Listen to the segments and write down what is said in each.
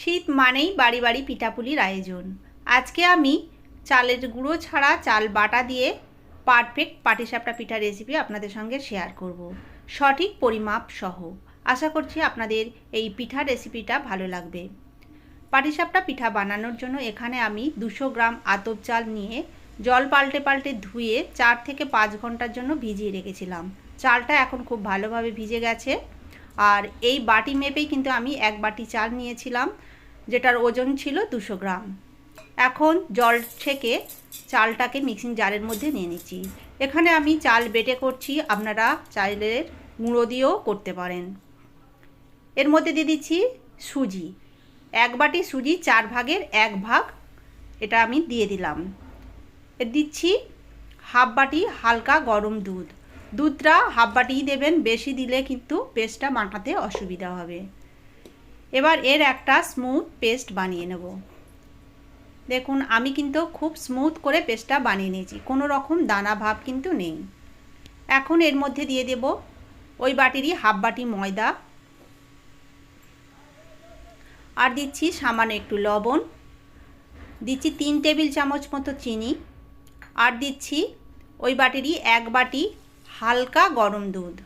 শীত মানেই বাড়ি বাড়ি পিঠাপুলির আয়োজন। আজকে আমি চালের গুঁড়ো ছাড়া চাল বাটা দিয়ে পারফেক্ট পাটিসাপটা পিঠা রেসিপি আপনাদের সঙ্গে শেয়ার করব। সঠিক পরিমাপ সহ। আশা করছি আপনাদের এই পিঠা রেসিপিটা ভালো লাগবে। পাটিসাপটা পিঠা বানানোর জন্য এখানে আমি দুশো গ্রাম আতপ চাল নিয়ে জল পাল্টে পাল্টে ধুয়ে চার থেকে পাঁচ ঘণ্টার জন্য ভিজিয়ে রেখেছিলাম। চালটা এখন খুব ভালোভাবে ভিজে গেছে। আর এই বাটি মেপেই কিন্তু আমি এক বাটি চাল নিয়েছিলাম। যেটার ওজন ছিল দুশো গ্রাম। এখন জল ছেঁকে চালটাকে মিক্সিং জারের মধ্যে নিয়ে নিচ্ছি। এখানে আমি চাল বেটে করছি, আপনারা চালের গুঁড়ো দিয়েও করতে পারেন। এর মধ্যে দিয়ে দিচ্ছি সুজি। এক বাটি সুজি চার ভাগের এক ভাগ এটা আমি দিয়ে দিলাম। এর দিচ্ছি হাফ বাটি হালকা গরম দুধ। দুধটা হাফ বাটিই দেবেন, বেশি দিলে কিন্তু পেস্টটা মাখাতে অসুবিধা হবে। এবার এর একটা স্মুথ পেস্ট বানিয়ে নেব। দেখুন, আমি কিন্তু খুব স্মুথ করে পেস্টটা বানিয়ে নিয়েছি, কোনো রকম দানা ভাব কিন্তু নেই। এখন এর মধ্যে দিয়ে দেব ওই বাটিরই হাফ বাটি ময়দা। আর দিচ্ছি সামান্য একটু লবণ। দিচ্ছি তিন টেবিল চামচ মতো চিনি। আর দিচ্ছি ওই বাটিরই এক বাটি হালকা গরম দুধ।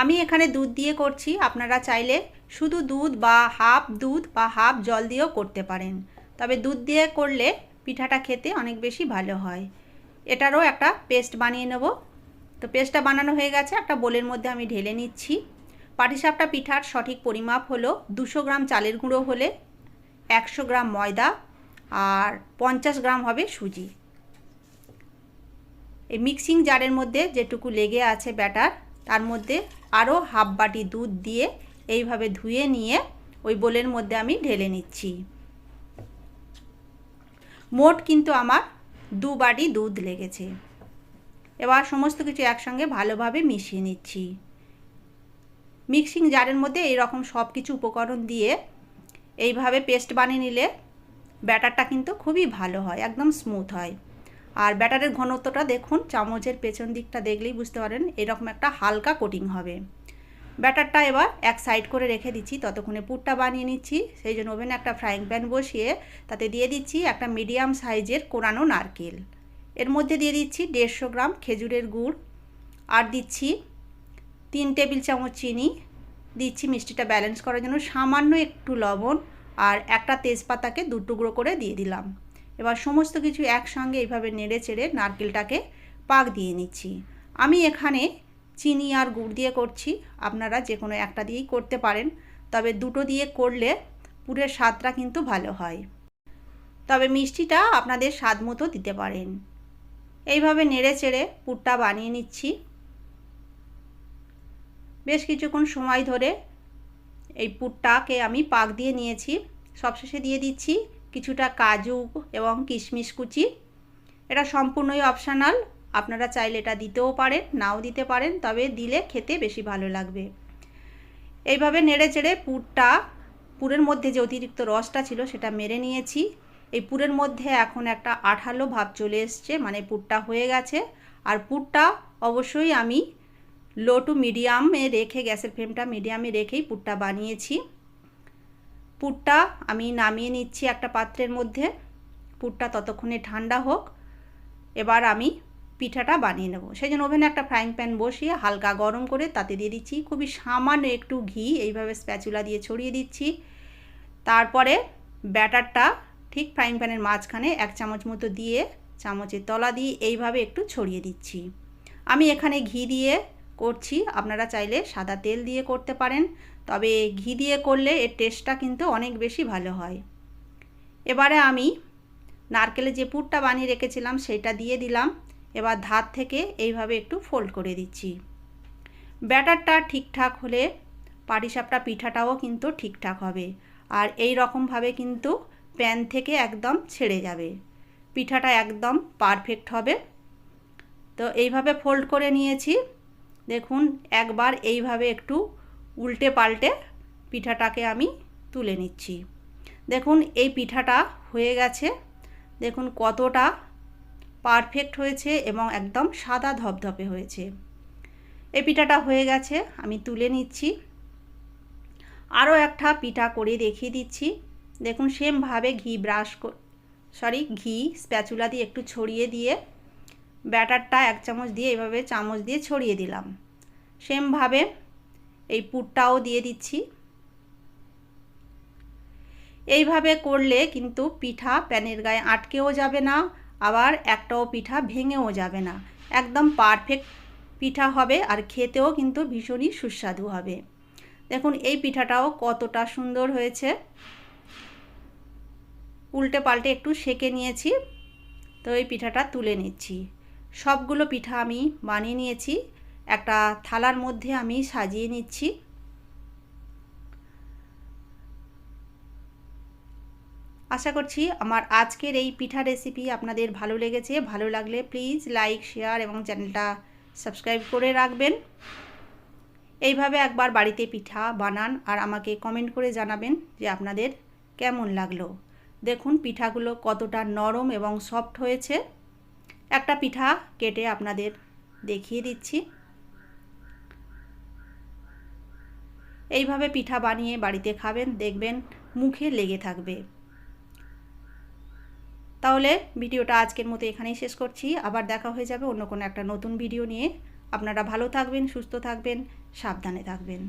আমি এখানে দুধ দিয়ে করছি। আপনারা চাইলে শুধু দুধ বা হাফ দুধ বা হাফ জল দিয়েও করতে পারেন। তবে দুধ দিয়ে করলে পিঠাটা খেতে অনেক বেশি ভালো হয়। এটারও একটা পেস্ট বানিয়ে নেব। তো পেস্টটা বানানো হয়ে গেছে। একটা বোলের মধ্যে আমি ঢেলে নিচ্ছি। পাটিসাপটা পিঠার সঠিক পরিমাপ হলো দুশো গ্রাম চালের গুঁড়ো হলে একশো গ্রাম ময়দা আর পঞ্চাশ গ্রাম হবে সুজি। এই মিক্সিং জারের মধ্যে যেটুকু লেগে আছে ব্যাটার তার মধ্যে আরও হাফ বাটি দুধ দিয়ে এইভাবে ধুয়ে নিয়ে ওই বোলের মধ্যে আমি ঢেলে নিচ্ছি। মোট কিন্তু আমার দু বাটি দুধ লেগেছে। এবার সমস্ত কিছু একসঙ্গে ভালোভাবে মিশিয়ে নিচ্ছি। মিক্সিং জারের মধ্যে এই রকম সব কিছু উপকরণ দিয়ে এইভাবে পেস্ট বানিয়ে নিলে ব্যাটারটা কিন্তু খুবই ভালো হয়, একদম স্মুথ হয়। আর ব্যাটারের ঘনত্বটা দেখুন, চামচের পেছন দিকটা দেখলেই বুঝতে পারেন এরকম একটা হালকা কোটিং হবে। ব্যাটারটা এবার এক সাইড করে রেখে দিচ্ছি, ততক্ষণে পুরটা বানিয়ে নিচ্ছি, সেই জন্য ওভেনে একটা ফ্রাইং প্যান বসিয়ে তাতে দিয়ে দিচ্ছি একটা মিডিয়াম সাইজের কোরানো নারকেল। এর মধ্যে দিয়ে দিচ্ছি দেড়শো গ্রাম খেজুরের গুড়, আর দিচ্ছি তিন টেবিল চামচ চিনি, দিচ্ছি মিষ্টিটা ব্যালেন্স করার জন্য সামান্য একটু লবণ, আর একটা তেজপাতাকে দু টুকরো করে দিয়ে দিলাম। এবার সমস্ত কিছু একসঙ্গে এইভাবে নেড়ে চেড়ে নারকেলটাকে পাক দিয়ে নিচ্ছি। আমি এখানে চিনি আর গুড় দিয়ে করছি, আপনারা যে কোনো একটা দিয়েই করতে পারেন, তবে দুটো দিয়ে করলে পুরের স্বাদটা কিন্তু ভালো হয়। তবে মিষ্টিটা আপনাদের স্বাদ মতো দিতে পারেন। এইভাবে নেড়ে চেড়ে পুরটা বানিয়ে নিচ্ছি। বেশ কিছুক্ষণ সময় ধরে এই পুরটাকে আমি পাক দিয়ে নিয়েছি। সবশেষে দিয়ে দিচ্ছি কিছুটা কাজু এবং কিশমিশ কুচি। এটা সম্পূর্ণই অপশানাল আপনারা চাইলে এটা দিতেও পারেন, নাও দিতে পারেন, তবে দিলে খেতে বেশি ভালো লাগবে। এইভাবে নেড়ে চেড়ে পুরটা, পুরের মধ্যে যে অতিরিক্ত রসটা ছিল সেটা মেরে নিয়েছি। এই পুরের মধ্যে এখন একটা আঠালো ভাব চলে এসছে মানে পুরটা হয়ে গেছে। আর পুরটা অবশ্যই আমি লো টু মিডিয়ামে রেখে, গ্যাসের ফ্লেমটা মিডিয়ামে রেখেই পুরটা বানিয়েছি। পুরটা আমি নামিয়ে নিচ্ছি একটা পাত্রের মধ্যে। পুরটা ততক্ষণে ঠান্ডা হোক। এবার আমি পিঠাটা বানিয়ে নেব। সেই জন্য ওভেনে একটা ফ্রাইং প্যান বসিয়ে হালকা গরম করে তাতে দিয়ে দিচ্ছি। খুবই সামান্য একটু ঘি, এইভাবে স্প্যাচুলা দিয়ে ছড়িয়ে দিচ্ছি। তারপরে ব্যাটারটা ঠিক ফ্রাইং প্যানের মাঝখানে এক চামচ মতো দিয়ে চামচের তলা দিয়ে এইভাবে একটু ছড়িয়ে দিচ্ছি। আমি এখানে ঘি দিয়ে করছি। আপনারা চাইলে সাদা তেল দিয়ে করতে পারেন। তবে ঘি দিয়ে করলে এর টেস্টটা কিন্তু অনেক বেশি ভালো হয়। এবারে আমি নারকেলের যে পুরটা বানিয়ে রেখেছিলাম সেটা দিয়ে দিলাম। এবার ধার থেকে এইভাবে একটু ফোল্ড করে দিচ্ছি। ব্যাটারটা ঠিকঠাক হলে পাটিসাপটা পিঠাটাও কিন্তু ঠিকঠাক হবে। আর এই রকমভাবে কিন্তু প্যান থেকে একদম ছেড়ে যাবে। পিঠাটা একদম পারফেক্ট হবে। তো এইভাবে ফোল্ড করে নিয়েছি। দেখুন, একবার এইভাবে একটু উল্টে পাল্টে পিঠাটাকে আমি তুলে নিচ্ছি। দেখুন, এই পিঠাটা হয়ে গেছে। দেখুন, কতটা পারফেক্ট হয়েছে এবং একদম সাদা ধপধপে হয়েছে। এই পিঠাটা হয়ে গেছে, আমি তুলে নিচ্ছি। আরও একটা পিঠা করে দেখিয়ে দিচ্ছি। দেখুন, সেমভাবে ঘি ব্রাশ সরি, ঘি স্প্যাচুলা দিয়ে একটু ছড়িয়ে দিয়ে, ব্যাটারটা এক চামচ দিয়ে, এভাবে চামচ দিয়ে ছড়িয়ে দিলাম। সেমভাবে এই পুরটাও দিয়ে দিচ্ছি। এইভাবে করলে কিন্তু পিঠা প্যানের গায়ে আটকেও যাবে না, আবার একটাও পিঠা ভেঙেও যাবে না। একদম পারফেক্ট পিঠা হবে আর খেতেও কিন্তু ভীষণই সুস্বাদু হবে। দেখুন, এই পিঠাটাও কতটা সুন্দর হয়েছে। উল্টে পাল্টে একটু সেকে নিয়েছি, তো এই পিঠাটা তুলে নিচ্ছি। সবগুলো পিঠা আমি বানিয়ে নিয়েছি। একটা থালার মধ্যে আমি সাজিয়ে নিচ্ছি। আশা করছি আমার আজকের এই পিঠা রেসিপি আপনাদের ভালো লেগেছে। ভালো লাগলে প্লিজ লাইক শেয়ার এবং চ্যানেলটা সাবস্ক্রাইব করে রাখবেন। এইভাবে একবার বাড়িতে পিঠা বানান আর আমাকে কমেন্ট করে জানাবেন যে আপনাদের কেমন লাগল। দেখুন পিঠাগুলো কতটা নরম এবং সফট হয়েছে। একটা পিঠা কেটে আপনাদের দেখিয়ে দিচ্ছি। এইভাবে পিঠা বানিয়ে বাড়িতে খাবেন, দেখবেন মুখে লেগে থাকবে। তাহলে ভিডিওটা আজকের মতো এখানেই শেষ করছি। আবার দেখা হয়ে যাবে অন্য কোনো একটা নতুন ভিডিও নিয়ে। আপনারা ভালো থাকবেন, সুস্থ থাকবেন, সাবধানে থাকবেন।